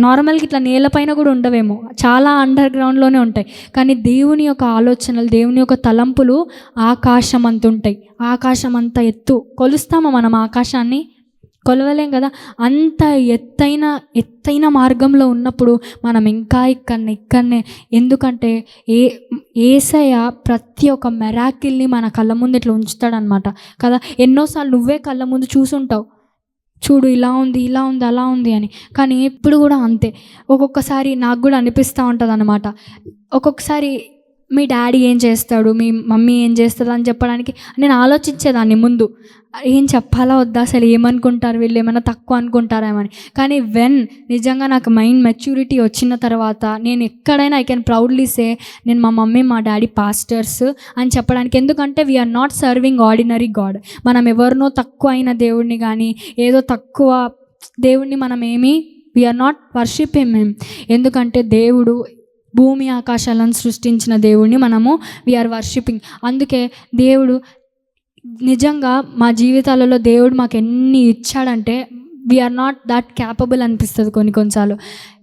నార్మల్గా ఇట్లా నేలపైన కూడా ఉండవేమో. చాలా అండర్ గ్రౌండ్లోనే ఉంటాయి. కానీ దేవుని యొక్క ఆలోచనలు దేవుని యొక్క తలంపులు ఆకాశం అంత ఉంటాయి. ఆకాశం అంత ఎత్తు. కొలుస్తామా మనం ఆకాశాన్ని? కొలవలేం కదా? అంత ఎత్తైన ఎత్తైన మార్గంలో ఉన్నప్పుడు మనం ఇంకా ఇక్కడనే ఇక్కడనే. ఎందుకంటే ఏ ఏసయ ప్రతి ఒక్క మెరాకిల్ని మన కళ్ళ ముందు ఇట్లా ఉంచుతాడనమాట కదా? ఎన్నోసార్లు నువ్వే కళ్ళ ముందు చూసుంటావు. చూడు ఇలా ఉంది ఇలా ఉంది అలా ఉంది అని. కానీ ఇప్పుడు కూడా అంతే. ఒక్కొక్కసారి నాకు కూడా అనిపిస్తూ ఉంటుంది అనమాట ఒక్కొక్కసారి మీ డాడీ ఏం చేస్తాడు? మీ మమ్మీ ఏం చేస్తుంది అని చెప్పడానికి నేను ఆలోచించేదాన్ని ముందు. ఏం చెప్పాలా వద్దా? అసలు ఏమనుకుంటారు? వీళ్ళు ఏమైనా తక్కువ అనుకుంటారేమని కానీ వెన్ నిజంగా నాకు మైండ్ మెచ్యూరిటీ వచ్చిన తర్వాత నేను ఎక్కడైనా ఐ కెన్ ప్రౌడ్లీ సే నేను మా మమ్మీ మా డాడీ పాస్టర్స్ అని చెప్పడానికి. ఎందుకంటే we are not serving ordinary God మనం ఎవరినో తక్కువ అయిన దేవుడిని కానీ ఏదో తక్కువ దేవుడిని మనం ఏమీ వీఆర్ నాట్ వర్షిప్ మేము ఎందుకంటే దేవుడు భూమి ఆకాశాలను సృష్టించిన దేవుడిని మనము. వీఆర్ వర్షిపింగ్ అందుకే దేవుడు నిజంగా మా జీవితాలలో దేవుడు మాకు ఎన్ని ఇచ్చాడంటే వీఆర్ నాట్ దట్ క్యాపబుల్ అనిపిస్తుంది కొన్ని కొన్నిసార్లు.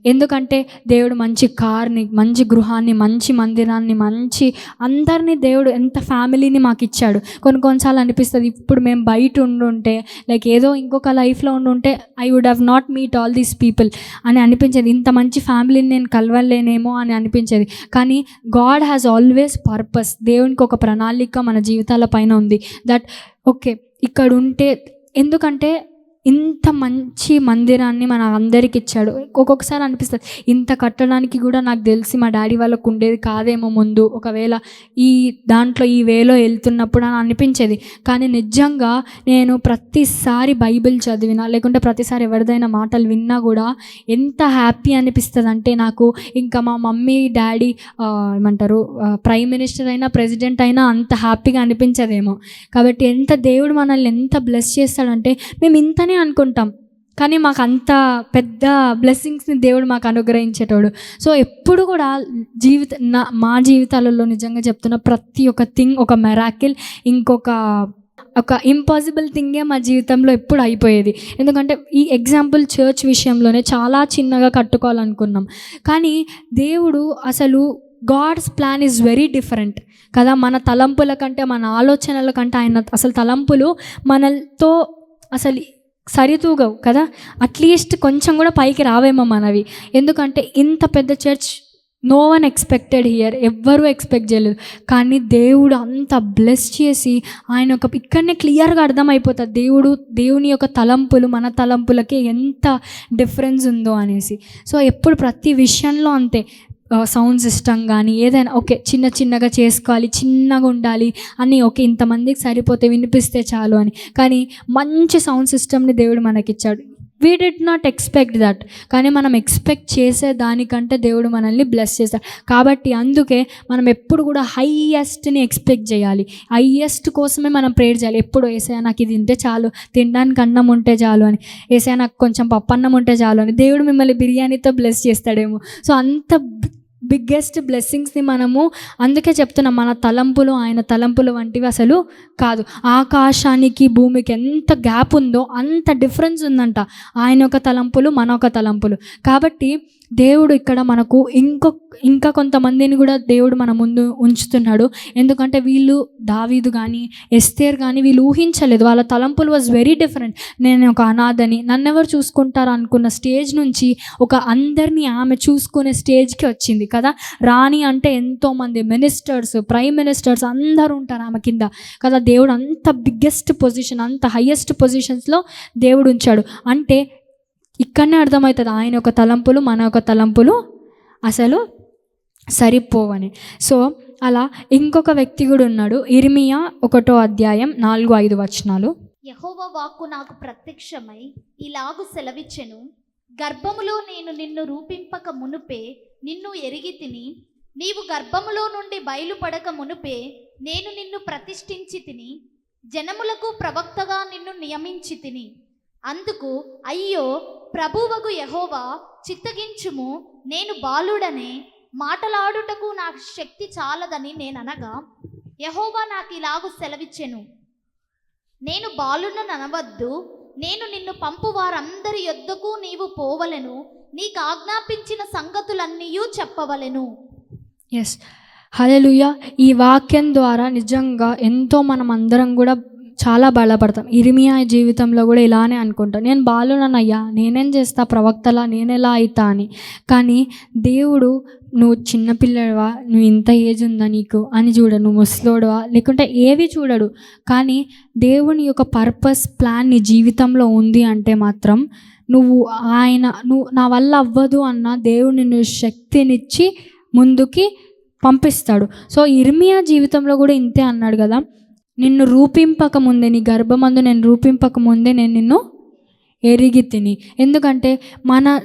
ఎందుకంటే దేవుడు మంచి కార్ని మంచి గృహాన్ని మంచి మందిరాన్ని మంచి అందరినీ దేవుడు ఎంత ఫ్యామిలీని మాకు ఇచ్చాడు. కొన్ని కొన్నిసార్లు అనిపిస్తుంది ఇప్పుడు మేము బయట ఉండుంటే లైక్ ఏదో ఇంకొక లైఫ్లో ఉండుంటే I would have not meet all these people అని అనిపించేది. ఇంత మంచి ఫ్యామిలీని నేను కలవలేనేమో అని అనిపించేది. కానీ గాడ్ హ్యాస్ ఆల్వేస్ పర్పస్ దేవునికి ఒక ప్రణాళిక మన జీవితాల పైన ఉంది. దట్ ఓకే ఇక్కడ ఉంటే ఎందుకంటే ఇంత మంచి మందిరాన్ని మన అందరికి ఇచ్చాడు. ఒక్కొక్కసారి అనిపిస్తుంది ఇంత కట్టడానికి కూడా నాకు తెలిసి మా డాడీ వాళ్ళకు ఉండేది కాదేమో ముందు. ఒకవేళ ఈ దాంట్లో ఈ వేలో వెళ్తున్నప్పుడు అని అనిపించేది. కానీ నిజంగా నేను ప్రతిసారి బైబిల్ చదివినా లేకుంటే ప్రతిసారి ఎవరిదైనా మాటలు విన్నా కూడా ఎంత హ్యాపీ అనిపిస్తుంది అంటే నాకు ఇంకా మా మమ్మీ డాడీ ఏమంటారు ప్రైమ్ మినిస్టర్ అయినా ప్రెసిడెంట్ అయినా అంత హ్యాపీగా అనిపించదేమో. కాబట్టి ఎంత దేవుడు మనల్ని ఎంత బ్లెస్ చేస్తాడంటే మేము ఇంతనే అనుకుంటాం. కానీ మాకు అంత పెద్ద బ్లెస్సింగ్స్ని దేవుడు మాకు అనుగ్రహించేటోడు. సో ఎప్పుడు కూడా జీవిత నా మా జీవితాలలో నిజంగా చెప్తున్న ప్రతి ఒక్క థింగ్ ఒక మెరాకిల్ ఇంకొక ఒక ఇంపాసిబుల్ థింగే మా జీవితంలో ఎప్పుడు అయిపోయేది. ఎందుకంటే ఈ ఎగ్జాంపుల్ చర్చ్ విషయంలోనే చాలా చిన్నగా కట్టుకోవాలనుకున్నాం. కానీ దేవుడు అసలు God's plan is very different కదా మన తలంపుల కంటే మన ఆలోచనల కంటే ఆయన అసలు తలంపులు మనతో అసలు సరితూగవు కదా? అట్లీస్ట్ కొంచెం కూడా పైకి రావేమో మనవి. ఎందుకంటే ఇంత పెద్ద church no one expected here ఎవ్వరూ ఎక్స్పెక్ట్ చేయలేదు. కానీ దేవుడు అంత బ్లెస్ చేసి ఆయన ఒక ఇక్కడనే క్లియర్గా అర్థమైపోతుంది. దేవుడు దేవుని యొక్క తలంపులు మన తలంపులకి ఎంత డిఫరెన్స్ ఉందో అనేసి. సో ఎప్పుడు ప్రతి విషయంలో అంతే. సౌండ్ సిస్టమ్ కానీ ఏదైనా ఓకే చిన్న చిన్నగా చేసుకోవాలి చిన్నగా ఉండాలి అని ఓకే ఇంతమందికి సరిపోతే వినిపిస్తే చాలు అని. కానీ మంచి సౌండ్ సిస్టమ్ని దేవుడు మనకిచ్చాడు. We did not expect that కానీ మనం ఎక్స్పెక్ట్ చేసే దానికంటే దేవుడు మనల్ని బ్లెస్ చేస్తాడు కాబట్టి అందుకే మనం ఎప్పుడు కూడా హైయెస్ట్ని ఎక్స్పెక్ట్ చేయాలి. హైయెస్ట్ కోసమే మనం ప్రేయర్ చేయాలి. ఎప్పుడు ఏసయ్య నాకు ఇది తింటే చాలు తినడానికి అన్నం ఉంటే చాలు అని. ఏసయ్య నాకు కొంచెం పప్పు అన్నం ఉంటే చాలు అని. దేవుడు మిమ్మల్ని బిర్యానీతో బ్లెస్ చేస్తాడేమో. సో అంత బిగ్గెస్ట్ బ్లెస్సింగ్స్ని మనము అందుకే చెప్తున్నాం. మన తలంపులు ఆయన తలంపులు వంటివి అసలు కాదు. ఆకాశానికి భూమికి ఎంత గ్యాప్ ఉందో అంత డిఫరెన్స్ ఉందంట. ఆయన ఒక తలంపులు మన ఒక తలంపులు. కాబట్టి దేవుడు ఇక్కడ మనకు ఇంకొక ఇంకా కొంతమందిని కూడా దేవుడు మన ముందు ఉంచుతున్నాడు. ఎందుకంటే వీళ్ళు దావీదు కానీ ఎస్తేర్ కానీ వీళ్ళు ఊహించలేదు. వాళ్ళ తలంపులు వాజ్ వెరీ డిఫరెంట్ నేను ఒక అనాథని నన్ను ఎవరు చూసుకుంటారు అనుకున్న స్టేజ్ నుంచి ఒక అందరినీ ఆమె చూసుకునే స్టేజ్కి వచ్చింది కదా. రాణి అంటే ఎంతోమంది మినిస్టర్స్ ప్రైమ్ మినిస్టర్స్ అందరూ ఉంటారు ఆమె కింద కదా. దేవుడు అంత బిగ్గెస్ట్ పొజిషన్ అంత హయ్యెస్ట్ పొజిషన్స్లో దేవుడు ఉంచాడు. అంటే ఇక్కడనే అర్థమవుతుంది ఆయన ఒక తలంపులు మన ఒక తలంపులు అసలు సరిపోవని. సో అలా ఇంకొక వ్యక్తి కూడా ఉన్నాడు ఇర్మియా ఒకటో అధ్యాయం నాలుగు ఐదు వచనాలు. యహోవ వాక్కు నాకు ప్రత్యక్షమై ఇలాగు సెలవిచ్చెను. గర్భములో నేను నిన్ను రూపింపక మునుపే నిన్ను ఎరిగి తిని నీవు గర్భములో నుండి బయలుపడక మునుపే నేను నిన్ను ప్రతిష్ఠించి తిని జనములకు ప్రవక్తగా నిన్ను నియమించి తిని. అందుకు అయ్యో ప్రభువగు యహోవా చిత్తగించుము నేను బాలుడనే మాటలాడుటకు నాకు శక్తి చాలదని నేననగా యహోవా నాకు ఇలాగు సెలవిచ్చెను. నేను బాలును ననవద్దు నేను నిన్ను పంపు వారందరి యొద్దకు నీవు పోవలెను నీకు ఆజ్ఞాపించిన సంగతులన్నీ చెప్పవలెను. ఎస్ హలలుయ ఈ వాక్యం ద్వారా నిజంగా ఎంతో మనం అందరం కూడా చాలా బలపడతాం ఇరిమియా జీవితంలో కూడా ఇలానే అనుకుంటాం. నేను బాలునన్నయ్యా నేనేం చేస్తా? ప్రవక్తలా నేనెలా అవుతా అని. కానీ దేవుడు నువ్వు చిన్నపిల్లడివా నువ్వు ఇంత ఏజ్ ఉందా నీకు అని చూడడు నువ్వు ముసలోడువా? లేకుంటే ఏవి చూడడు. కానీ దేవుని యొక్క పర్పస్ ప్లాన్ నీ జీవితంలో ఉంది అంటే మాత్రం నువ్వు ఆయన నువ్వు నా వల్ల అవ్వదు అన్న దేవుని నువ్వు శక్తినిచ్చి ముందుకి పంపిస్తాడు. సో ఇర్మియా జీవితంలో కూడా ఇంతే అన్నాడు కదా. నిన్ను రూపింపక ముందే నీ గర్భమందు నేను రూపింపక ముందే నేను నిన్ను ఎరిగి తిని. ఎందుకంటే మన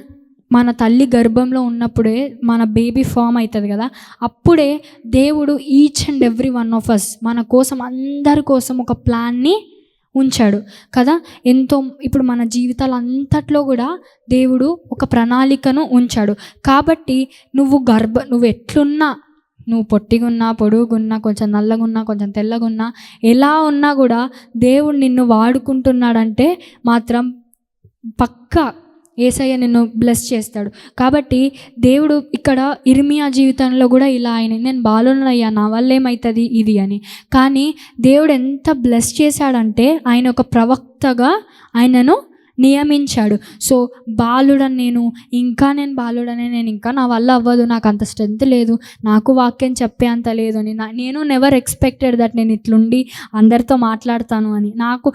మన తల్లి గర్భంలో ఉన్నప్పుడే మన బేబీ ఫామ్ అవుతుంది కదా అప్పుడే దేవుడు each and every one of us మన కోసం అందరి కోసం ఒక ప్లాన్ని ఉంచాడు కదా. ఎంతో ఇప్పుడు మన జీవితాలు అంతట్లో కూడా దేవుడు ఒక ప్రణాళికను ఉంచాడు. కాబట్టి నువ్వు గర్భ నువ్వు ఎట్లున్నా నువ్వు పొట్టిగున్నా పొడుగున్నా కొంచెం నల్లగున్నా కొంచెం తెల్లగున్నా ఎలా ఉన్నా కూడా దేవుడు నిన్ను వాడుకుంటున్నాడంటే మాత్రం పక్కా ఏసయ్య నిన్ను బ్లెస్ చేస్తాడు. కాబట్టి దేవుడు ఇక్కడ ఇర్మియా జీవితంలో కూడా ఇలా ఆయన నేను బాలునయ్యా నా వల్ల ఏమవుతుంది ఇది అని. కానీ దేవుడు ఎంత బ్లెస్ చేశాడంటే ఆయన ఒక ప్రవక్తగా ఆయనను నియమించాడు. సో బాలుడని నేను ఇంకా నేను బాలుడనే నేను ఇంకా నా వల్ల అవ్వదు నాకు అంత స్ట్రెంత్ లేదు నాకు వాక్యం చెప్పే అంత లేదు అని నా- నేను నెవర్ ఎక్స్పెక్టెడ్ దట్ నేను ఇట్లుండి అందరితో మాట్లాడతాను అని. నాకు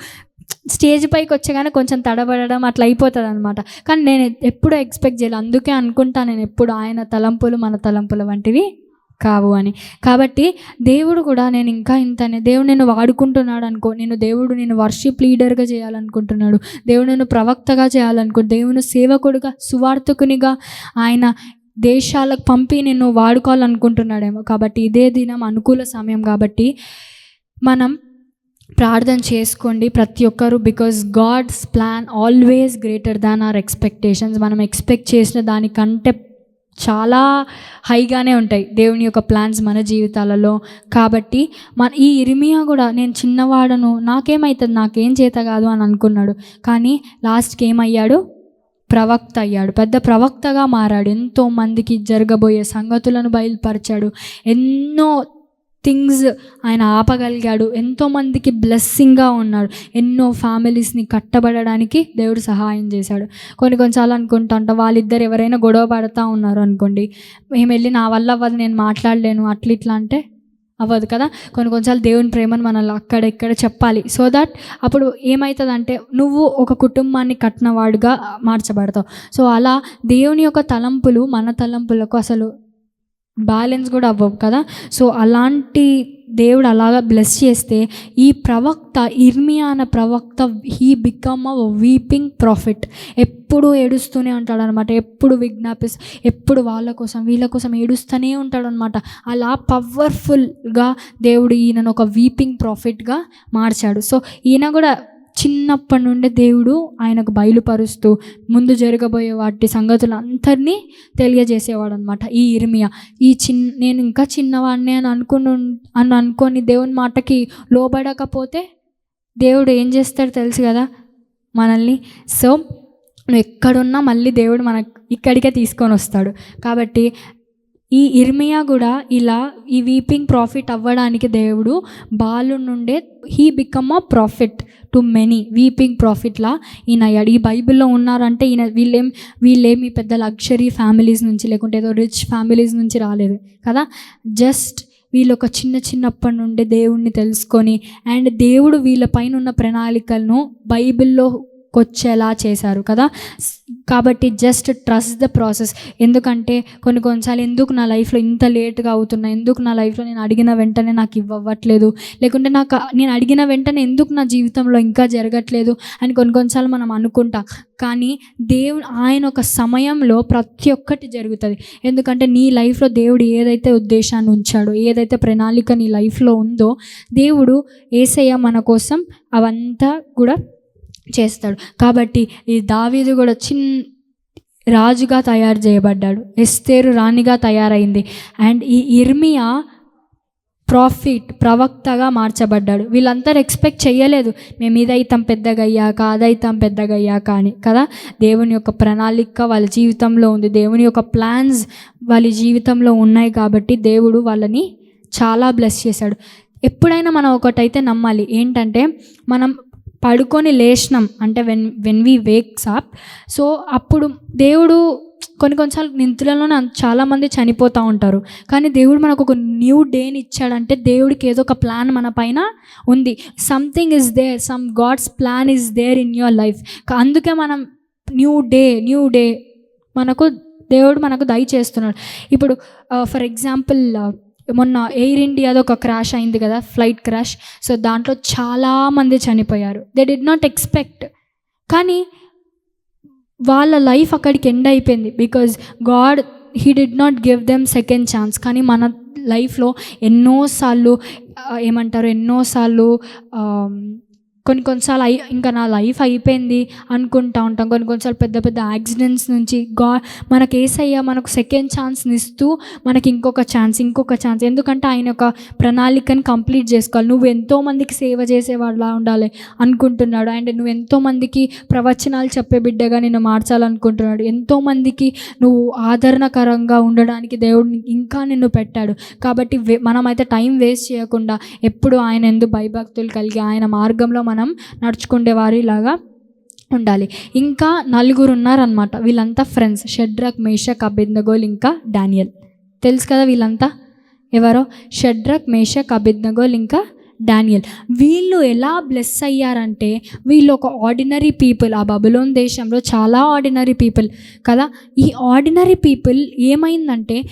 స్టేజ్ పైకి వచ్చేగానే కొంచెం తడబడడం అట్లా అయిపోతుంది అనమాట కానీ నేను ఎప్పుడూ ఎక్స్పెక్ట్ చేయలేదు అందుకే అనుకుంటా నేను ఎప్పుడు ఆయన తలంపులు మన తలంపులు వంటివి కావు అని. కాబట్టి దేవుడు కూడా నేను ఇంకా ఇంతనే దేవుడు నేను వాడుకుంటున్నాడు అనుకో నేను దేవుడు నేను వర్షిప్ లీడర్గా చేయాలనుకుంటున్నాడు. దేవుడు నేను ప్రవక్తగా చేయాలనుకో దేవుని సేవకుడిగా సువార్థకునిగా ఆయన దేశాలకు పంపి నేను వాడుకోవాలనుకుంటున్నాడేమో. కాబట్టి ఇదే దినం అనుకూల సమయం కాబట్టి మనం ప్రార్థన చేసుకోండి ప్రతి ఒక్కరు because God's plan always greater than our expectations మనం ఎక్స్పెక్ట్ చేసిన దానికంటే చాలా హైగానే ఉంటాయి దేవుని యొక్క ప్లాన్స్ మన జీవితాలలో. కాబట్టి మన ఈ ఇరిమియా కూడా నేను చిన్నవాడను నాకేమవుతుంది నాకేం చేత కాదు అని అనుకున్నాడు. కానీ లాస్ట్కి ఏమయ్యాడు? ప్రవక్త అయ్యాడు. పెద్ద ప్రవక్తగా మారాడు. ఎంతో మందికి జరగబోయే సంగతులను బయలుపరిచాడు. ఎన్నో థింగ్స్ ఆయన ఆపగలిగాడు. ఎంతోమందికి బ్లెస్సింగ్గా ఉన్నాడు. ఎన్నో ఫ్యామిలీస్ని కట్టబడడానికి దేవుడు సహాయం చేశాడు. కొన్ని కొన్నిసార్లు అనుకుంటా ఉంటాం వాళ్ళిద్దరు ఎవరైనా గొడవ పడతా ఉన్నారు అనుకోండి. మేము వెళ్ళి నా వల్ల అవ్వదు నేను మాట్లాడలేను అట్లా ఇట్లా అంటే అవ్వదు కదా. కొన్ని కొన్నిసార్లు దేవుని ప్రేమను మనల్ని అక్కడ ఇక్కడ చెప్పాలి. సో దట్ అప్పుడు ఏమవుతుందంటే నువ్వు ఒక కుటుంబాన్ని కట్టినవాడుగా మార్చబడతావు. సో అలా దేవుని యొక్క తలంపులు మన తలంపులకు అసలు బ్యాలెన్స్ కూడా అవ్వవు కదా? సో అలాంటి దేవుడు అలాగా బ్లెస్ చేస్తే ఈ ప్రవక్త ఇర్మియా అన్న ప్రవక్త he become a weeping prophet ఎప్పుడు ఏడుస్తూనే ఉంటాడు అనమాట ఎప్పుడు విజ్ఞాపిస్ ఎప్పుడు వాళ్ళ కోసం వీళ్ళ కోసం ఏడుస్తూనే ఉంటాడు అనమాట అలా పవర్ఫుల్గా దేవుడు ఈయనను ఒక వీపింగ్ ప్రాఫిట్గా మార్చాడు. సో ఈయన కూడా చిన్నప్పటి నుండే దేవుడు ఆయనకు బయలుపరుస్తూ ముందు జరగబోయే వాటి సంగతులు అందరినీ తెలియజేసేవాడు అనమాట ఈ ఇర్మియా ఈ చిన్ నేను ఇంకా చిన్నవాడిని అని అనుకుని అని అనుకొని దేవుని మాటకి లోబడకపోతే దేవుడు ఏం చేస్తాడు తెలుసు కదా మనల్ని. సో నువ్వు ఎక్కడున్నా మళ్ళీ దేవుడు మనకు ఇక్కడికే తీసుకొని వస్తాడు. కాబట్టి ఈ ఇర్మియా కూడా ఇలా ఈ వీపింగ్ ప్రాఫిట్ అవ్వడానికి దేవుడు బాలు నుండే he become a prophet to many weeping ప్రాఫిట్లా. ఈయన అయ్యాడు ఈ బైబిల్లో ఉన్నారంటే ఈయన వీళ్ళేం వీళ్ళేమి పెద్ద లగ్జరీ ఫ్యామిలీస్ నుంచి లేకుంటే ఏదో రిచ్ ఫ్యామిలీస్ నుంచి రాలేదు కదా. జస్ట్ వీళ్ళు ఒక చిన్న చిన్నప్పటి నుండి దేవుణ్ణి తెలుసుకొని అండ్ దేవుడు వీళ్ళ పైన ఉన్న ప్రణాళికలను బైబిల్లో కొచ్చేలా చేశారు కదా? కాబట్టి జస్ట్ ట్రస్ట్ ద ప్రాసెస్ ఎందుకంటే కొన్ని కొన్నిసార్లు ఎందుకు నా లైఫ్లో ఇంత లేట్గా అవుతున్నా? ఎందుకు నా లైఫ్లో నేను అడిగిన వెంటనే నాకు ఇవ్వట్లేదు లేకుంటే నాకు నేను అడిగిన వెంటనే ఎందుకు నా జీవితంలో ఇంకా జరగట్లేదు? అని కొన్ని కొన్నిసార్లు మనం అనుకుంటాం. కానీ దేవుడు ఆయన ఒక సమయంలో ప్రతి ఒక్కటి జరుగుతుంది. ఎందుకంటే నీ లైఫ్లో దేవుడు ఏదైతే ఉద్దేశాన్ని ఉంచాడో ఏదైతే ప్రణాళిక నీ లైఫ్లో ఉందో దేవుడు ఏసయ్య మన కోసం అవంతా కూడా చేస్తాడు. కాబట్టి ఈ దావీదు కూడా చిన్ రాజుగా తయారు చేయబడ్డాడు. ఎస్తేరు రాణిగా తయారైంది. అండ్ ఈ ఇర్మియా ప్రాఫిట్ ప్రవక్తగా మార్చబడ్డాడు. వీళ్ళందరూ ఎక్స్పెక్ట్ చేయలేదు. మేము ఇదైతాం పెద్దగా అయ్యాక అదైతాం పెద్దగా అయ్యాక అని. కదా? దేవుని యొక్క ప్రణాళిక వాళ్ళ జీవితంలో ఉంది. దేవుని యొక్క ప్లాన్స్ వాళ్ళ జీవితంలో ఉన్నాయి కాబట్టి దేవుడు వాళ్ళని చాలా బ్లెస్ చేశాడు. ఎప్పుడైనా మనం ఒకటైతే నమ్మాలి. ఏంటంటే మనం పడుకొని లేచినాం. అంటే when when we wakes up so అప్పుడు దేవుడు కొన్ని కొన్నిసార్లు నిద్రలోనే చాలామంది చనిపోతూ ఉంటారు. కానీ దేవుడు మనకు ఒక న్యూ డేని ఇచ్చాడంటే దేవుడికి ఏదో ఒక ప్లాన్ మన పైన ఉంది. Something is there some God's plan is there in your life అందుకే మనం న్యూ డే న్యూ డే మనకు దేవుడు మనకు దయచేస్తున్నాడు ఇప్పుడు uh, ఫర్ ఎగ్జాంపుల్ మొన్న ఎయిర్ ఇండియాలో ఒక క్రాష్ అయింది కదా ఫ్లైట్ క్రాష్ సో దాంట్లో చాలామంది చనిపోయారు. దే డిడ్ నాట్ ఎక్స్పెక్ట్ కానీ వాళ్ళ లైఫ్ అక్కడికి ఎండ్ అయిపోయింది. Because God he did not give them second chance కానీ మన లైఫ్లో ఎన్నోసార్లు ఏమంటారు? ఎన్నోసార్లు కొన్ని కొన్నిసార్లు అయి ఇంకా నా లైఫ్ అయిపోయింది అనుకుంటా ఉంటాం. కొన్ని కొన్నిసార్లు పెద్ద పెద్ద యాక్సిడెంట్స్ నుంచి గా మనకి ఏసయ్య మనకు సెకండ్ ఛాన్స్ని ఇస్తూ మనకి ఇంకొక ఛాన్స్ ఇంకొక ఛాన్స్. ఎందుకంటే ఆయన ఒక ప్రణాళికను కంప్లీట్ చేసుకోవాలి. నువ్వు ఎంతో మందికి సేవ చేసేవాళ్ళలా ఉండాలి అనుకుంటున్నాడు. అండ్ నువ్వు ఎంతో మందికి ప్రవచనాలు చెప్పే బిడ్డగా నిన్ను మార్చాలనుకుంటున్నాడు. ఎంతో మందికి నువ్వు ఆదరణకరంగా ఉండడానికి దేవుడు ఇంకా నిన్ను పెట్టాడు. కాబట్టి వే- మనమైతే టైం వేస్ట్ చేయకుండా ఎప్పుడు ఆయన ఎందు భయభక్తులు కలిగి ఆయన మార్గంలో మనం నడుచుకునే వారిలాగా ఉండాలి. ఇంకా నలుగురు ఉన్నారనమాట వీళ్ళంతా ఫ్రెండ్స్ షడ్రక్ మేషక్ అభిజ్ఞగోల్ ఇంకా డానియల్. తెలుసు కదా వీళ్ళంతా? ఎవరో? షడ్రక్ మేషక్ అభిజ్ఞగోల్ ఇంకా డానియల్. వీళ్ళు ఎలా బ్లెస్ అయ్యారంటే వీళ్ళు ఒక ఆర్డినరీ పీపుల్ ఆ బబులోన్ దేశంలో చాలా ఆర్డినరీ పీపుల్ కదా? ఈ ఆర్డినరీ పీపుల్ ఏమైందంటే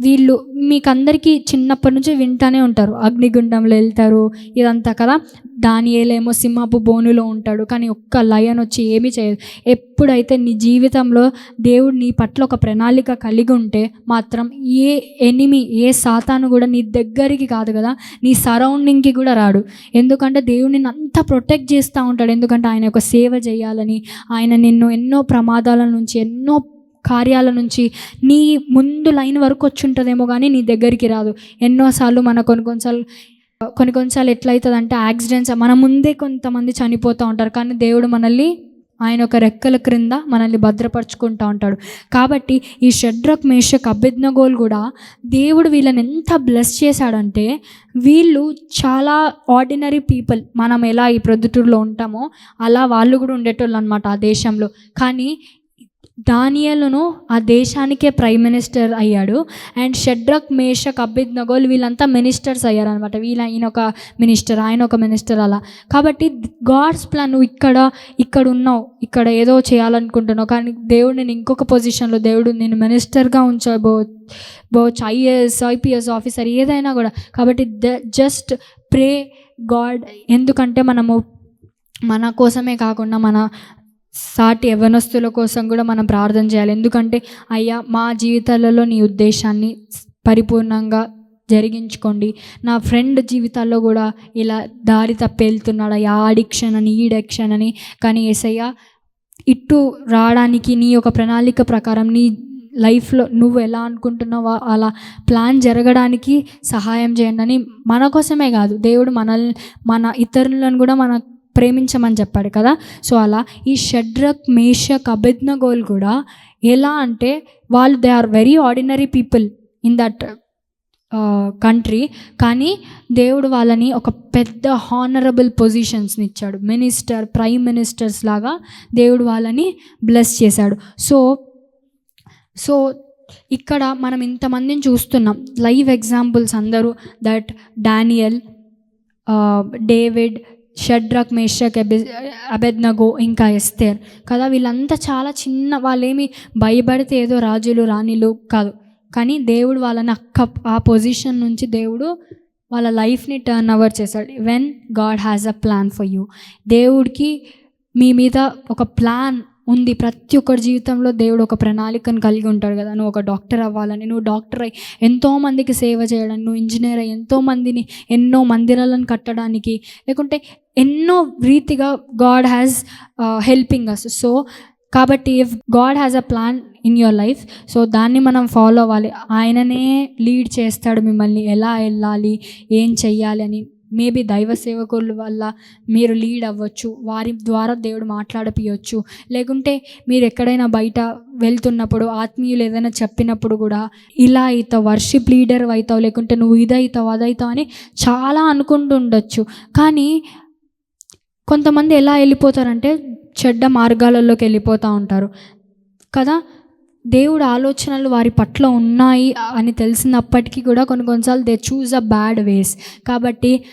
వీళ్ళు మీకు అందరికీ చిన్నప్పటి నుంచి వింటానే ఉంటారు. అగ్నిగుండంలో వెళ్తారు ఇదంతా కదా. దానియేలేమో సింహపు బోనులో ఉంటాడు కానీ ఒక్క లయన్ వచ్చి ఏమీ చేయదు. ఎప్పుడైతే నీ జీవితంలో దేవుడు నీ పట్ల ఒక ప్రణాళిక కలిగి ఉంటే మాత్రం ఏ ఎనిమి ఏ సాతాను కూడా నీ దగ్గరికి కాదు కదా. నీ సరౌండింగ్కి కూడా రాడు. ఎందుకంటే దేవుడు నిన్ను అంతా ప్రొటెక్ట్ చేస్తూ ఉంటాడు. ఎందుకంటే ఆయన ఒక సేవ చేయాలని ఆయన నిన్ను ఎన్నో ప్రమాదాల నుంచి ఎన్నో కార్యాల నుంచి నీ ముందు లైన్ వరకు వచ్చి ఉంటుందేమో కానీ నీ దగ్గరికి రాదు. ఎన్నోసార్లు మన కొన్ని కొన్నిసార్లు కొన్ని కొన్నిసార్లు ఎట్లయితుందంటే యాక్సిడెంట్స్ మన ముందే కొంతమంది చనిపోతూ ఉంటారు. కానీ దేవుడు మనల్ని ఆయన ఒక రెక్కల క్రింద మనల్ని భద్రపరుచుకుంటూ ఉంటాడు. కాబట్టి ఈ షడ్రక్ మేషక్ అభిజ్ఞగోల్ కూడా దేవుడు వీళ్ళని ఎంత బ్లెస్ చేశాడంటే వీళ్ళు చాలా ఆర్డినరీ పీపుల్. మనం ఎలా ఈ ప్రొద్దుటూరులో ఉంటామో అలా వాళ్ళు కూడా ఉండేటోళ్ళు అనమాట ఆ దేశంలో. కానీ దానియలును ఆ దేశానికే ప్రైమ్ మినిస్టర్ అయ్యాడు. అండ్ షడ్రక్ మేషక్ నగోల్ వీళ్ళంతా మినిస్టర్స్ అయ్యారనమాట వీళ్ళ ఈయన ఒక మినిస్టర్ ఆయన ఒక మినిస్టర్ అలా. కాబట్టి గాడ్స్ ప్లాన్ నువ్వు ఇక్కడ ఇక్కడ ఉన్నావు. ఇక్కడ ఏదో చేయాలనుకుంటున్నావు. కానీ దేవుడు నేను ఇంకొక పొజిషన్లో దేవుడు నేను మినిస్టర్గా ఉంచబో బోచ్ ఐఏఎస్ ఐపీఎస్ ఆఫీసర్ ఏదైనా కూడా. కాబట్టి ద జస్ట్ ప్రే గాడ్. ఎందుకంటే మనము మన కోసమే కాకుండా మన సాటి యవనస్తుల కోసం కూడా మనం ప్రార్థన చేయాలి. ఎందుకంటే అయ్యా మా జీవితాలలో నీ ఉద్దేశాన్ని పరిపూర్ణంగా జరిగించుకోండి. నా ఫ్రెండ్ జీవితాల్లో కూడా ఇలా దారి తప్పి వెళ్తున్నాడు అడిక్షన్ అని ఈ అడిక్షన్ అని కానీ ఏసయ్య ఇటు రావడానికి నీ యొక్క ప్రణాళిక ప్రకారం నీ లైఫ్లో నువ్వు ఎలా అనుకుంటున్నావో అలా ప్లాన్ జరగడానికి సహాయం చేయండి అని మన కోసమే కాదు. దేవుడు మనల్ని మన ఇతరులను కూడా మన ప్రేమించమని చెప్పాడు కదా. సో అలా ఈ షడ్రక్ మేషక్ అభిజ్ఞగోల్ కూడా ఎలా అంటే వాళ్ళు they are very ordinary people in that country కానీ దేవుడు వాళ్ళని ఒక పెద్ద హానరబుల్ పొజిషన్స్ని ఇచ్చాడు. మినిస్టర్ ప్రైమ్ మినిస్టర్స్ లాగా దేవుడు వాళ్ళని బ్లెస్ చేశాడు. సో సో ఇక్కడ మనం ఇంతమందిని చూస్తున్నాం. లైవ్ ఎగ్జాంపుల్స్ అందరూ that Daniel David Shadrach Meshach Abe Abednego ఇంకా ఎస్తేర్. కదా వీళ్ళంతా చాలా చిన్న వాళ్ళేమి భయపడితే ఏదో రాజులు రాణిలు కాదు. కానీ దేవుడు వాళ్ళని అక్క ఆ పొజిషన్ నుంచి దేవుడు వాళ్ళ లైఫ్ని టర్న్ ఓవర్ చేశాడు. When God has a plan for you దేవుడికి మీ మీద ఒక ప్లాన్ ఉంది. ప్రతి ఒక్కరి జీవితంలో దేవుడు ఒక ప్రణాళికను కలిగి ఉంటాడు కదా. నువ్వు ఒక డాక్టర్ అవ్వాలని నువ్వు డాక్టర్ అయ్యి ఎంతోమందికి సేవ చేయడానికి నువ్వు ఇంజనీర్ అయ్యి ఎంతోమందిని ఎన్నో మందిరాలను కట్టడానికి. లేకుంటే ఎన్నో రీతిగా God has helping us so కాబట్టి if God has a plan in your life so దాన్ని మనం ఫాలో అవ్వాలి. ఆయననే లీడ్ చేస్తాడు మిమ్మల్ని. ఎలా వెళ్ళాలి? ఏం చెయ్యాలి అని. మేబీ దైవ సేవకుల వల్ల మీరు లీడ్ అవ్వచ్చు. వారి ద్వారా దేవుడు మాట్లాడపియొచ్చు. లేకుంటే మీరు ఎక్కడైనా బయట వెళ్తున్నప్పుడు ఆత్మీయులు ఏదైనా చెప్పినప్పుడు కూడా ఇలా అవుతావు వర్షిప్ లీడర్ అవుతావు లేకుంటే నువ్వు ఇదవుతావు అదవుతావు అని చాలా అనుకుంటుండొచ్చు. కానీ కొంతమంది ఎలా వెళ్ళిపోతారంటే చెడ్డ మార్గాలలోకి వెళ్ళిపోతూ ఉంటారు. కదా? దేవుడు ఆలోచనలు వారి పట్ల ఉన్నాయి అని తెలిసినప్పటికీ కూడా కొన్ని కొన్నిసార్లు they choose a bad ways. కాబట్టి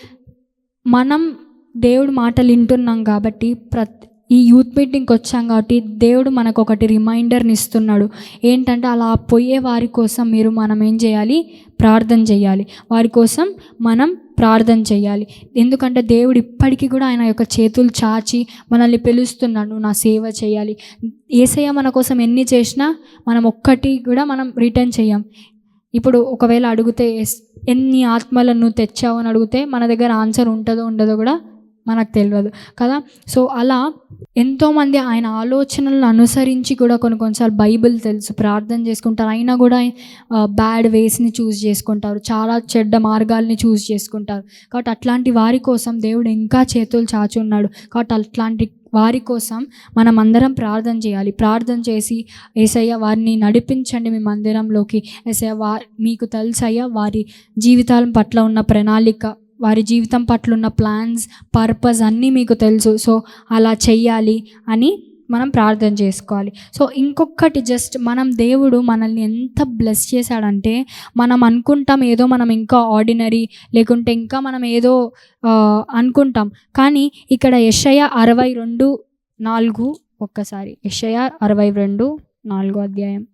మనం దేవుడు మాటలు వింటున్నాం కాబట్టి ప్రతి ఈ యూత్ మీటింగ్కి వచ్చాం కాబట్టి దేవుడు మనకు ఒకటి రిమైండర్ని ఇస్తున్నాడు. ఏంటంటే అలా పోయే వారి కోసం మీరు మనం ఏం చేయాలి? ప్రార్థన చేయాలి. వారి కోసం మనం ప్రార్థన చేయాలి. ఎందుకంటే దేవుడు ఇప్పటికీ కూడా ఆయన యొక్క చేతులు చాచి మనల్ని పిలుస్తున్నాడు. "నువ్వు నా సేవ చేయాలి. ఏసయ్య మన కోసం ఎన్ని చేసినా మనం ఒక్కటి కూడా మనం రిటర్న్ చేయం. ఇప్పుడు ఒకవేళ అడిగితే ఎన్ని ఆత్మలను తెచ్చావు అని అడిగితే మన దగ్గర ఆన్సర్ ఉంటుందో ఉండదో కూడా మనకు తెలియదు కదా? సో అలా ఎంతోమంది ఆయన ఆలోచనలను అనుసరించి కూడా కొన్ని కొన్నిసార్లు బైబిల్ తెలుసు. ప్రార్థన చేసుకుంటారు. అయినా కూడా బ్యాడ్ వేస్ని చూస్ చేసుకుంటారు. చాలా చెడ్డ మార్గాల్ని చూస్ చేసుకుంటారు. కాబట్టి అట్లాంటి వారి కోసం దేవుడు ఇంకా చేతులు చాచి ఉన్నాడు. కాబట్టి అట్లాంటి వారి కోసం మనం అందరం ప్రార్థన చేయాలి. ప్రార్థన చేసి ఏసయ్య వారిని నడిపించండి మీ మందిరంలోకి. ఏసయ్య వారి మీకు తెలుసయ్య వారి జీవితాల పట్ల ఉన్న ప్రణాళిక వారి జీవితం పట్ల ఉన్న ప్లాన్స్ పర్పస్ అన్నీ మీకు తెలుసు. సో అలా చెయ్యాలి అని మనం ప్రార్థన చేసుకోవాలి. సో ఇంకొకటి జస్ట్ మనం దేవుడు మనల్ని ఎంత బ్లెస్ చేశాడంటే మనం అనుకుంటాం ఏదో మనం ఇంకా ఆర్డినరీ లేకుంటే ఇంకా మనం ఏదో అనుకుంటాం. కానీ ఇక్కడ యషయ అరవై రెండు నాలుగు ఒక్కసారి. యషయ అరవై రెండు నాలుగో అధ్యాయం.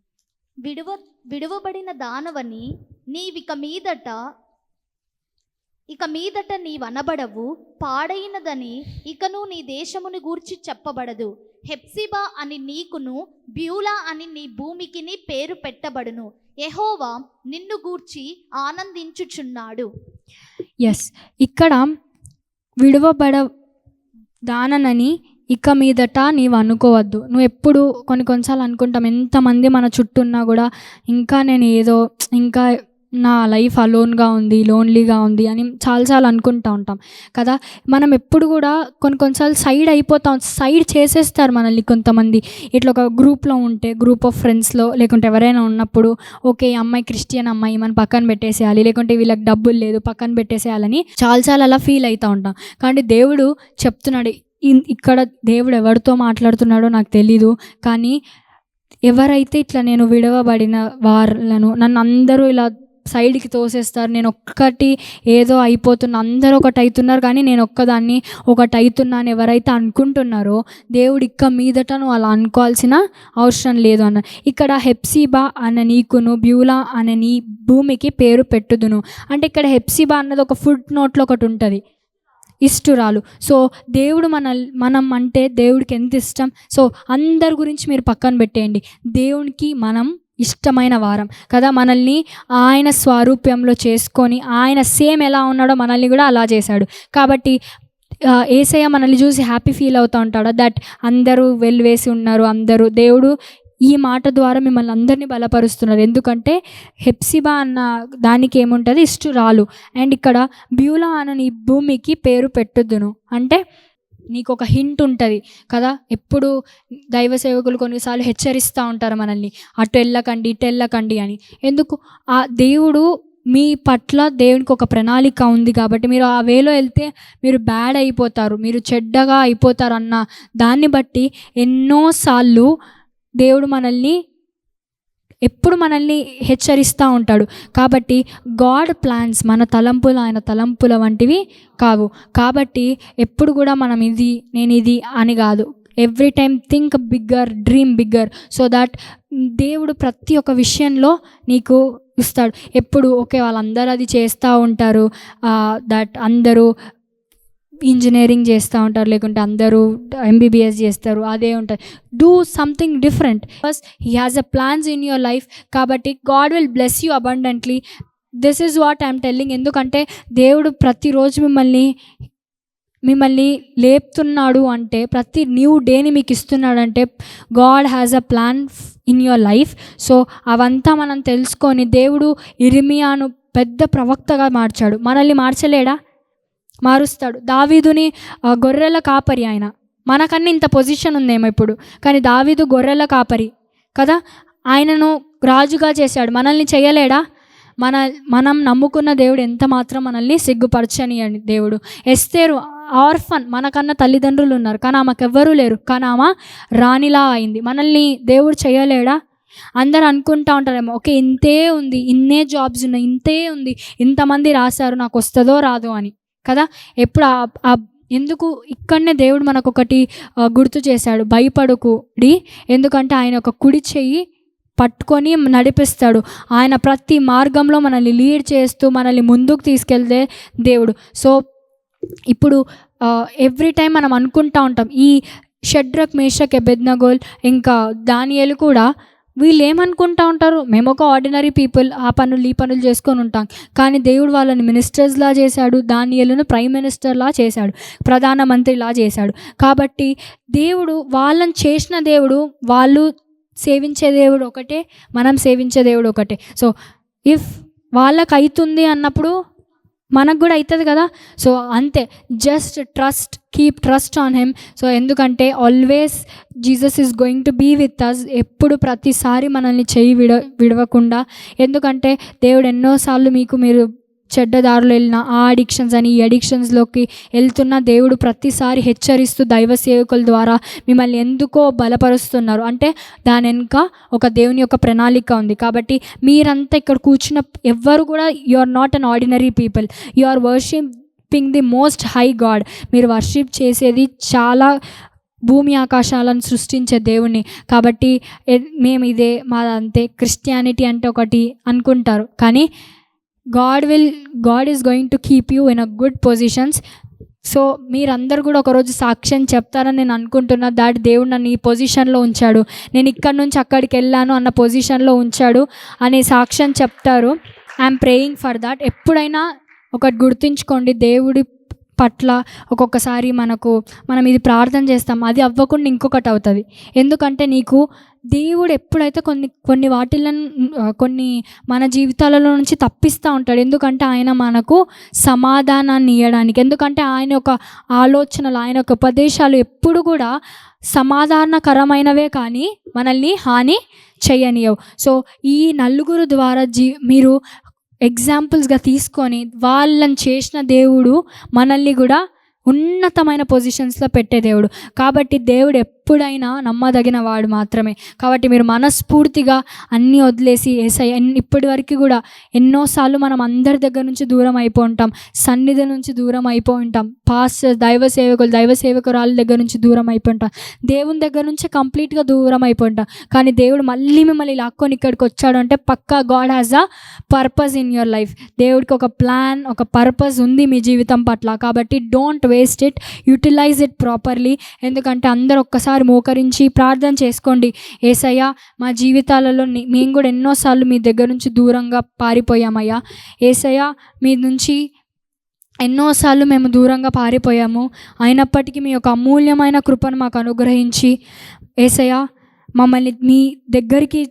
విడువ విడువబడిన దానవని నీవిక మీదట ఇక మీదట నీవనబడవు పాడైనదని ఇకను నీ దేశముని గూర్చి చెప్పబడదు. హెప్సిబా అని నీకును బ్యూలా అని నీ భూమికిని పేరు పెట్టబడును. ఎహోవా నిన్ను గూర్చి ఆనందించుచున్నాడు. ఎస్ ఇక్కడ విడవబడ దాననని ఇక మీదట నీవు అనుకోవద్దు నువ్వు ఎప్పుడు కొన్ని కొన్నిసార్లు అనుకుంటాం ఎంతమంది మన చుట్టూ ఉన్నా కూడా ఇంకా నేను ఏదో ఇంకా నా లైఫ్ అలోన్గా ఉంది లోన్లీగా ఉంది అని చాలాసార్లు అనుకుంటూ ఉంటాం. కదా? మనం ఎప్పుడు కూడా కొన్ని కొన్నిసార్లు సైడ్ అయిపోతాం సైడ్ చేసేస్తారు మనల్ని కొంతమంది. ఇట్లా ఒక గ్రూప్లో ఉంటే గ్రూప్ ఆఫ్ ఫ్రెండ్స్లో లేకుంటే ఎవరైనా ఉన్నప్పుడు ఓకే ఈ అమ్మాయి క్రిస్టియన్ అమ్మాయి మనం పక్కన పెట్టేసేయాలి లేకుంటే వీళ్ళకి డబ్బులు లేదు పక్కన పెట్టేసేయాలని చాలాసార్లు అలా ఫీల్ అవుతూ ఉంటాం. కానీ దేవుడు చెప్తున్నాడు ఇన్- ఇక్కడ దేవుడు ఎవరితో మాట్లాడుతున్నాడో నాకు తెలీదు కానీ ఎవరైతే ఇట్లా నేను విడవబడిన వాళ్ళను నన్ను అందరూ ఇలా సైడ్కి తోసేస్తారు. నేను ఒక్కటి ఏదో అయిపోతున్నా అందరూ ఒకటి అవుతున్నారు కానీ నేను ఒక్కదాన్ని ఒకటి అవుతున్నాను ఎవరైతే అనుకుంటున్నారో దేవుడు ఇక్క మీదట నువ్వు అలా అనుకోవాల్సిన అవసరం లేదు అన్న. ఇక్కడ హెప్సిబా అన్న నీకును బ్యూలా అనే నీ భూమికి పేరు పెట్టుదును. అంటే ఇక్కడ హెప్సిబా అన్నది ఒక ఫుడ్ నోట్లో ఒకటి ఉంటుంది. ఇష్టురాలు. సో దేవుడు మన మనం అంటే దేవుడికి ఎంత ఇష్టం? సో అందరి గురించి మీరు పక్కన పెట్టేయండి. దేవునికి మనం ఇష్టమైన వారం. కదా మనల్ని ఆయన స్వారూప్యంలో చేసుకొని ఆయన సేమ్ ఎలా ఉన్నాడో మనల్ని కూడా అలా చేశాడు. కాబట్టి ఏసయ్య మనల్ని చూసి హ్యాపీ ఫీల్ అవుతూ ఉంటాడు దట్ అందరూ వెల్వేసి ఉన్నారు అందరూ దేవుడు ఈ మాట ద్వారా మిమ్మల్ని అందరినీ బలపరుస్తున్నారు. ఎందుకంటే హెప్సిబా అన్న దానికి ఏముంటుంది? ఇష్టురాలు అండ్ ఇక్కడ బ్యూలా అన్న భూమికి పేరు పెట్టుద్దును. అంటే నీకు ఒక హింట్ ఉంటుంది. కదా? ఎప్పుడు దైవ సేవకులు కొన్నిసార్లు హెచ్చరిస్తూ ఉంటారు మనల్ని. అటు వెళ్ళకండి ఇటు వెళ్ళకండి అని. ఎందుకు? ఆ దేవుడు మీ పట్ల దేవునికి ఒక ప్రణాళిక ఉంది కాబట్టి మీరు ఆ వేలో వెళ్తే మీరు బ్యాడ్ అయిపోతారు. మీరు చెడ్డగా అయిపోతారు అన్న దాన్ని బట్టి ఎన్నోసార్లు దేవుడు మనల్ని ఎప్పుడు మనల్ని హెచ్చరిస్తూ ఉంటాడు. కాబట్టి గాడ్ ప్లాన్స్ మన తలంపులు ఆయన తలంపుల వంటివి కావు. కాబట్టి ఎప్పుడు కూడా మనం ఇది నేను ఇది అని కాదు. Every time think bigger dream bigger so that దేవుడు ప్రతి ఒక్క విషయంలో నీకు ఇస్తాడు. ఎప్పుడు ఓకే వాళ్ళందరూ అది చేస్తూ ఉంటారు. దట్ అందరూ ఇంజనీరింగ్ చేస్తూ ఉంటారు లేకుంటే అందరూ ఎంబీబీఎస్ చేస్తారు అదే ఉంటుంది. Do something different but he has a plans in your life కాబట్టి God will bless you abundantly this is what I'm telling ఎందుకంటే దేవుడు ప్రతిరోజు మిమ్మల్ని మిమ్మల్ని లేపుతున్నాడు అంటే ప్రతి న్యూ డేని మీకు ఇస్తున్నాడంటే God has a plan in your life so అవంతా మనం తెలుసుకొని దేవుడు ఇరిమియాను పెద్ద ప్రవక్తగా మార్చాడు. మనల్ని మార్చలేడా? మారుస్తాడు. దావీదుని గొర్రెల కాపరి ఆయన. మనకన్నా ఇంత పొజిషన్ ఉందేమో ఇప్పుడు. కానీ దావీదు గొర్రెల కాపరి. కదా? ఆయనను రాజుగా చేశాడు. మనల్ని చేయలేడా? మన మనం నమ్ముకున్న దేవుడు ఎంత మాత్రం మనల్ని సిగ్గుపరచని అని దేవుడు. ఎస్తేరు ఆర్ఫన్ మనకన్నా తల్లిదండ్రులు ఉన్నారు. కానీ ఆమెకు ఎవ్వరూ లేరు. కానీ ఆమె రాణిలా అయింది. మనల్ని దేవుడు చేయలేడా? అందరు అనుకుంటా ఉంటారేమో ఓకే ఇంతే ఉంది. ఇన్నే జాబ్స్ ఉన్నాయి. ఇంతే ఉంది. ఇంతమంది రాశారు. నాకు వస్తుందో రాదో అని. కదా? ఎప్పుడు ఆ- ఎందుకు ఇక్కడనే దేవుడు మనకు ఒకటి గుర్తు చేశాడు. భయపడకుడి. ఎందుకంటే ఆయన ఒక కుడి చెయ్యి పట్టుకొని నడిపిస్తాడు. ఆయన ప్రతి మార్గంలో మనల్ని లీడ్ చేస్తూ మనల్ని ముందుకు తీసుకెళ్తే దేవుడు. సో ఇప్పుడు ఎవ్రీ టైం మనం అనుకుంటా ఉంటాం. ఈ షడ్రక్ మేషక్ ఎబెద్నగోల్ ఇంకా దానియలు కూడా వీళ్ళు ఏమనుకుంటా ఉంటారు? మేము ఒక ఆర్డినరీ పీపుల్ ఆ పనులు ఈ పనులు చేసుకొని ఉంటాం. కానీ దేవుడు వాళ్ళని మినిస్టర్స్లా చేశాడు దానియలను ప్రైమ్ మినిస్టర్లా చేశాడు ప్రధానమంత్రిలా చేశాడు. కాబట్టి దేవుడు వాళ్ళని చేసిన దేవుడు వాళ్ళు సేవించే దేవుడు ఒకటే మనం సేవించే దేవుడు ఒకటే. సో ఇఫ్ వాళ్ళకి అవుతుంది అన్నప్పుడు మనకు కూడా అవుతుంది కదా? సో అంతే. Just trust keep trust on him so ఎందుకంటే always Jesus is going to be with us ఎప్పుడు ప్రతిసారి మనల్ని చెయ్యి విడ విడవకుండా. ఎందుకంటే దేవుడు ఎన్నోసార్లు మీకు మీరు చెడ్డదారులు వెళ్ళిన ఆ అడిక్షన్స్ అని ఈ అడిక్షన్స్లోకి వెళ్తున్న దేవుడు ప్రతిసారి హెచ్చరిస్తూ దైవ సేవకుల ద్వారా మిమ్మల్ని ఎందుకో బలపరుస్తున్నారు. అంటే దాని వెనుక ఒక దేవుని యొక్క ప్రణాళిక ఉంది. కాబట్టి మీరంతా ఇక్కడ కూర్చున్న ఎవ్వరు కూడా you are not unordinary people you are worshiping the most high God మీరు వర్షిప్ చేసేది చాలా భూమి ఆకాశాలను సృష్టించే దేవుణ్ణి. కాబట్టి మేము ఇదే మాదంతే. క్రిస్టియానిటీ అంటే ఒకటి అనుకుంటారు. కానీ God will God is going to keep you in a good positions so మీరందరూ కూడా ఒకరోజు సాక్ష్యం చెప్తారని నేను అనుకుంటున్నా. దాట్ దేవుడు నన్ను ఈ పొజిషన్లో ఉంచాడు. నేను ఇక్కడి నుంచి అక్కడికి వెళ్ళాను అన్న పొజిషన్లో ఉంచాడు అనే సాక్ష్యం చెప్తారు. ఐఎమ్ ప్రేయింగ్ ఫర్ దాట్ ఎప్పుడైనా ఒకటి గుర్తుంచుకోండి. దేవుడి పట్ల ఒక్కొక్కసారి మనకు మనం ఇది ప్రార్థన చేస్తాం అది అవ్వకుండా ఇంకొకటి అవుతుంది. ఎందుకంటే నీకు దేవుడు ఎప్పుడైతే కొన్ని కొన్ని వాటిలను కొన్ని మన జీవితాలలో నుంచి తప్పిస్తూ ఉంటాడు. ఎందుకంటే ఆయన మనకు సమాధానాన్ని ఇవ్వడానికి ఎందుకంటే ఆయన యొక్క ఆలోచనలు ఆయన యొక్క ఉపదేశాలు ఎప్పుడు కూడా సమాధానకరమైనవే కానీ మనల్ని హాని చేయనియవు. సో ఈ నలుగురు ద్వారా జీ మీరు ఎగ్జాంపుల్స్గా తీసుకొని వాళ్ళని చేసిన దేవుడు మనల్ని కూడా ఉన్నతమైన పొజిషన్స్లో పెట్టే దేవుడు. కాబట్టి దేవుడు ఎప్పుడైనా నమ్మదగిన వాడు మాత్రమే. కాబట్టి మీరు మనస్ఫూర్తిగా అన్నీ వదిలేసి ఏసై ఇప్పటి వరకు కూడా ఎన్నోసార్లు మనం అందరి దగ్గర నుంచి దూరం అయిపో ఉంటాం. సన్నిధి నుంచి దూరం అయిపోయి ఉంటాం. పాస్ దైవ సేవకులు దైవ సేవకురాల దగ్గర నుంచి దూరం అయిపోయి ఉంటాం. దేవుని దగ్గర నుంచి కంప్లీట్గా దూరం అయిపోయి ఉంటాం. కానీ దేవుడు మళ్ళీ మిమ్మల్ని లాక్కొని ఇక్కడికి వచ్చాడు అంటే పక్కా God has a purpose in your life. దేవుడికి ఒక ప్లాన్ ఒక పర్పస్ ఉంది మీ జీవితం పట్ల. కాబట్టి don't waste it utilize it properly. ఎందుకంటే అందరు ఒక్కసారి మోకరించి ప్రార్థన చేసుకోండి. ఏసయ్య మా జీవితాలలో మేము కూడా ఎన్నోసార్లు మీ దగ్గర నుంచి దూరంగా పారిపోయామయ్యా. ఏసయ్య మీ నుంచి ఎన్నోసార్లు మేము దూరంగా పారిపోయాము. అయినప్పటికీ మీ యొక్క అమూల్యమైన కృపను మాకు అనుగ్రహించి ఏసయ్య మమ్మల్ని మీ దగ్గరికి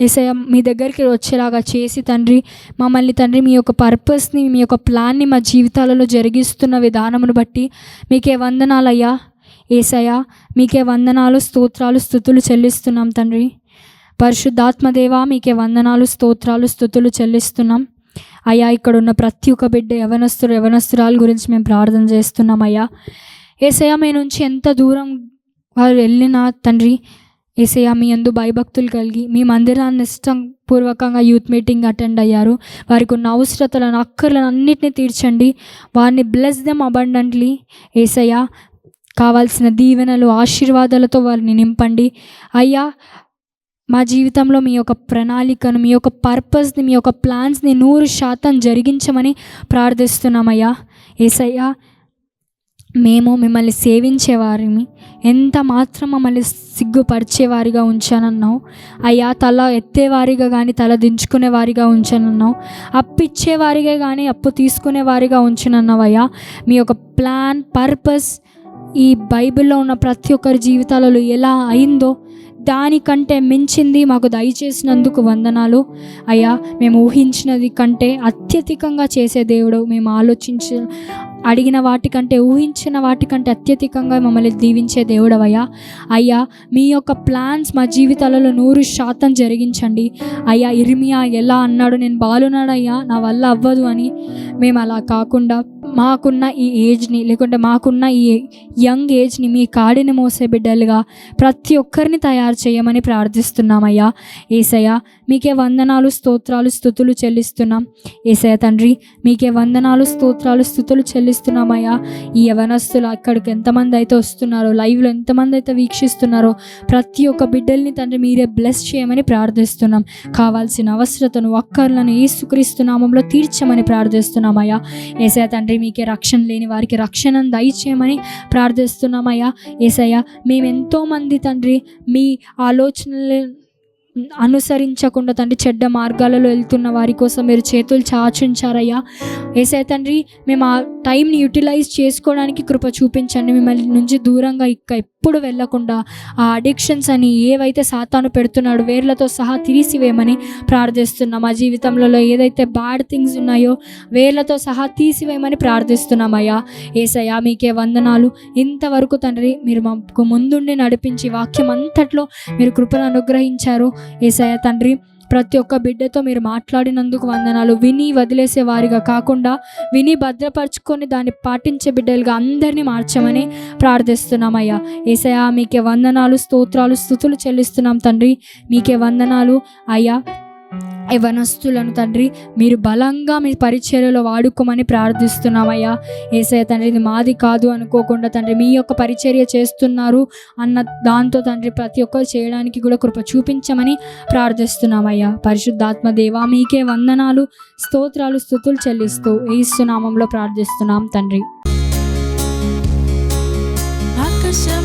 ఏసయ్య మీ దగ్గరికి వచ్చేలాగా చేసి తండ్రి మమ్మల్ని తండ్రి మీ యొక్క పర్పస్ని మీ యొక్క ప్లాన్ని మా జీవితాలలో జరిగిస్తున్న విధానమును బట్టి మీకే వందనాలయ్యా. ఏసయ్య మీకే వందనాలు స్తోత్రాలు స్థుతులు చెల్లిస్తున్నాం తండ్రి. పరిశుద్ధాత్మదేవా మీకే వందనాలు స్తోత్రాలు స్థుతులు చెల్లిస్తున్నాం. అయ్యా ఇక్కడ ఉన్న ప్రతి ఒక్క బిడ్డ యవనస్తులు యవనస్తురాల గురించి మేము ప్రార్థన చేస్తున్నాం అయ్యా. ఏసయ్య మీ నుంచి ఎంత దూరం వారు వెళ్ళినా తండ్రి ఏసయ్య మీ అందు భయభక్తులు కలిగి మీ మందిరాన్ని ఇష్టపూర్వకంగా యూత్ మీటింగ్ అటెండ్ అయ్యారు. వారికి ఉన్న అవసరతలను అక్కర్లను అన్నిటిని తీర్చండి. వారిని బ్లెస్ దెమ్ అబండెంట్లీ ఏసయ్య కావాల్సిన దీవెనలు ఆశీర్వాదాలతో వారిని నింపండి. అయ్యా మా జీవితంలో మీ యొక్క ప్రణాళికను మీ యొక్క పర్పస్ని మీ యొక్క ప్లాన్స్ని నూరు శాతం జరిగించమని ప్రార్థిస్తున్నామయ్యా. ఏసయ్యా మేము మిమ్మల్ని సేవించేవారిని ఎంత మాత్రం మమ్మల్ని సిగ్గుపరిచేవారిగా ఉంచానన్నావు. అయ్యా తల ఎత్తేవారిగా కానీ తల దించుకునేవారిగా ఉంచానన్నావు. అప్పు ఇచ్చేవారిగా కానీ అప్పు తీసుకునేవారిగా ఉంచానన్నావు అయ్యా మీ యొక్క ప్లాన్ పర్పస్ ఈ బైబిల్లో ఉన్న ప్రతి ఒక్కరి జీవితాలలో ఎలా అయిందో దానికంటే మించింది మాకు దయచేసినందుకు వందనాలు. అయ్యా మేము ఊహించినది కంటే అత్యధికంగా చేసే దేవుడు మేము ఆలోచించ అడిగిన వాటికంటే ఊహించిన వాటికంటే అత్యధికంగా మమ్మల్ని దీవించే దేవుడవయ్యా అయ్యా. మీ యొక్క ప్లాన్స్ మా జీవితాలలో నూరు శాతం జరిగించండి. అయ్యా ఇర్మియా ఎలా అన్నాడు నేను బాలున్నాడయ్యా నా వల్ల అవ్వదు అని మేము అలా కాకుండా మాకున్న ఈ ఏజ్ని లేకుంటే మాకున్న ఈ యంగ్ ఏజ్ని మీ కాడిని మోసే బిడ్డలుగా ప్రతి ఒక్కరిని తయారు చేయమని ప్రార్థిస్తున్నామయ్యా. ఏసయ్య మీకే వందనాలు స్తోత్రాలు స్థుతులు చెల్లిస్తున్నాం. ఏసయ్య తండ్రి మీకే వందనాలు స్తోత్రాలు స్థుతులు చెల్లిస్తున్నామయ్యా. ఈ యవనస్తులు అక్కడికి ఎంతమంది అయితే వస్తున్నారో లైవ్లో ఎంతమంది అయితే వీక్షిస్తున్నారో ప్రతి ఒక్క బిడ్డల్ని తండ్రి మీరే బ్లెస్ చేయమని ప్రార్థిస్తున్నాం. కావాల్సిన అవసరతను ఒక్కర్లను ఏసుక్రీస్తు నామంలో తీర్చమని ప్రార్థిస్తున్నామయ్యా. ఏసయ్య తండ్రి మీకే రక్షణ లేని వారికి రక్షణను దయచేయమని ప్రార్థిస్తున్నామయ్యా. ఏసయ్య మేమెంతోమంది తండ్రి మీ ఆలోచనలు అనుసరించకుండా తండ్రి చెడ్డ మార్గాలలో వెళ్తున్న వారి కోసం మీరు చేతులు చాచుంచారయ్యా. ఏసే తండ్రి మేము ఆ టైంని యూటిలైజ్ చేసుకోవడానికి కృప చూపించండి. మిమ్మల్ని నుంచి దూరంగా ఇక్క ఎప్పుడు వెళ్ళకుండా ఆ అడిక్షన్స్ అని ఏవైతే సాతాను పెడుతున్నాడు వేర్లతో సహా తీసివేయమని ప్రార్థిస్తున్నాం. మా జీవితంలో ఏదైతే బ్యాడ్ థింగ్స్ ఉన్నాయో వేర్లతో సహా తీసివేయమని ప్రార్థిస్తున్నామయ్యా ఏసయ్యా మీకే వందనాలు. ఇంతవరకు తండ్రి మీరు మాకు ముందుండి నడిపించి వాక్యం అంతట్లో మీరు కృపను అనుగ్రహించారు. ఏసయ్య తండ్రి ప్రతి ఒక్క బిడ్డతో మీరు మాట్లాడినందుకు వందనాలు. విని వదిలేసే వారిగా కాకుండా విని భద్రపరచుకొని దాన్ని పాటించే బిడ్డలుగా అందరినీ మార్చమని ప్రార్థిస్తున్నామయ్యా ఏసయా మీకే వందనాలు స్తోత్రాలు స్థుతులు చెల్లిస్తున్నాం తండ్రి. మీకే వందనాలు. అయ్యా యవనస్తులను తండ్రి మీరు బలంగా మీ పరిచర్యలో వాడుకోమని ప్రార్థిస్తున్నామయ్యా. ఏసయ తండ్రి ఇది మాది కాదు అనుకోకుండా తండ్రి మీ యొక్క పరిచర్య చేస్తున్నారు అన్న దాంతో తండ్రి ప్రతి ఒక్కరు చేయడానికి కూడా కృప చూపించమని ప్రార్థిస్తున్నామయ్యా. పరిశుద్ధాత్మ దేవా మీకే వందనాలు స్తోత్రాలు స్థుతులు చెల్లిస్తూ ఏసునామంలో ప్రార్థిస్తున్నాం తండ్రి. ఆకాశం